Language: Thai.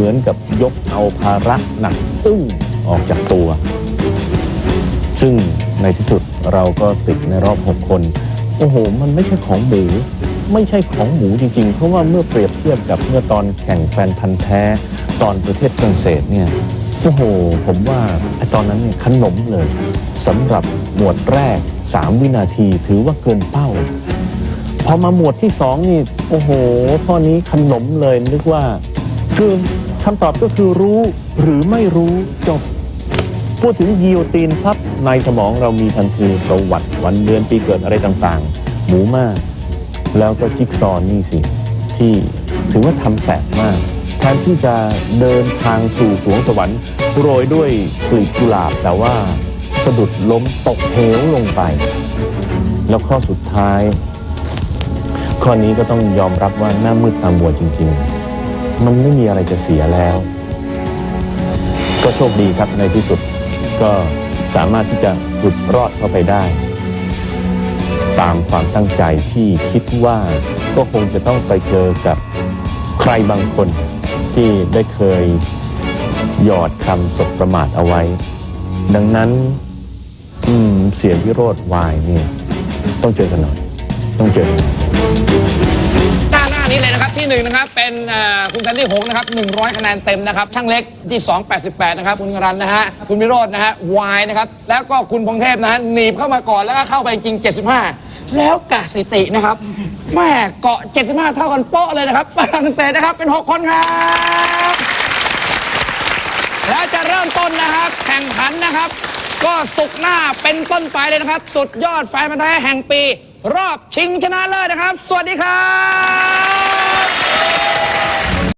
เหมือนกับยกเอาภาระหนักอึ้งออกจากตัว ซึ่งในที่สุดเราก็ติดในรอบ 6 คน โอ้โห มันไม่ใช่ของหมู ไม่ใช่ของหมูจริงๆ เพราะว่าเมื่อเปรียบเทียบกับเมื่อตอนแข่งแฟนพันธ์แท้ ตอนประเทศฝรั่งเศสเนี่ยโอ้โห ผมว่าไอ้ตอนนั้นเนี่ยขนมเลยสำหรับหมวดแรก 3 วินาทีถือว่าเกินเป้า พอมาหมวดที่สองนี่ โอ้โหข้อนี้ขนมเลยนึกว่า คือคำตอบก็คือรู้หรือไม่รู้จบ พูดถึงกิโยตีนพับในสมองเรามีทันทีประวัติวันเดือนปีเกิดอะไรต่างๆ หมูมาก แล้วก็จิ๊กซอว์นี่สิ ที่ถือว่าทำแสบมากแทนที่จะเดินทางสู่สวงสวรรค์โรยด้วยกลีบกุหลาบ แต่ว่าสะดุดล้มตกเหวลงไป แล้วข้อสุดท้าย ข้อนี้ก็ต้องยอมรับว่าหน้ามืดตามัวจริง ๆ มันไม่มีอะไรจะเสียแล้ว ก็โชคดีครับในที่สุดก็สามารถที่จะหลุดรอดเข้าไปได้ ตามความตั้งใจที่คิดว่าก็คงจะต้องไปเจอกับใครบางคนที่ได้เคยหยอดคำสบประมาทเอาไว้ ดังนั้นเสียวิโรธวายเนี่ยต้องเจอกันหน่อย ต้องเจอกัน ที่หนึ่งนะครับเป็นอ่อคุณแซนดี้หงนะครับ100 คะแนนเต็มนะครับช่างเล็กที่ 288 นะครับคุณกรันนะฮะคุณวิโรจน์นะฮะวายนะครับแล้วก็คุณพงเทพนะฮะหนีบเข้ามาก่อนแล้วก็เข้าไปจริง 75 แล้วกาสิตินะครับแม่เกาะ 75 เท่ากันโป๊ะเลยนะครับฝรั่งเศสนะครับเป็น 6 คนครับ แล้วจะเริ่มต้นนะครับ แข่งขันนะครับ ก็สุกร์หน้าเป็นต้นไปเลยนะครับ สุดยอดแฟนพันธ์แท้แห่งปี รอบชิงชนะเลิศนะครับ สวัสดีครับ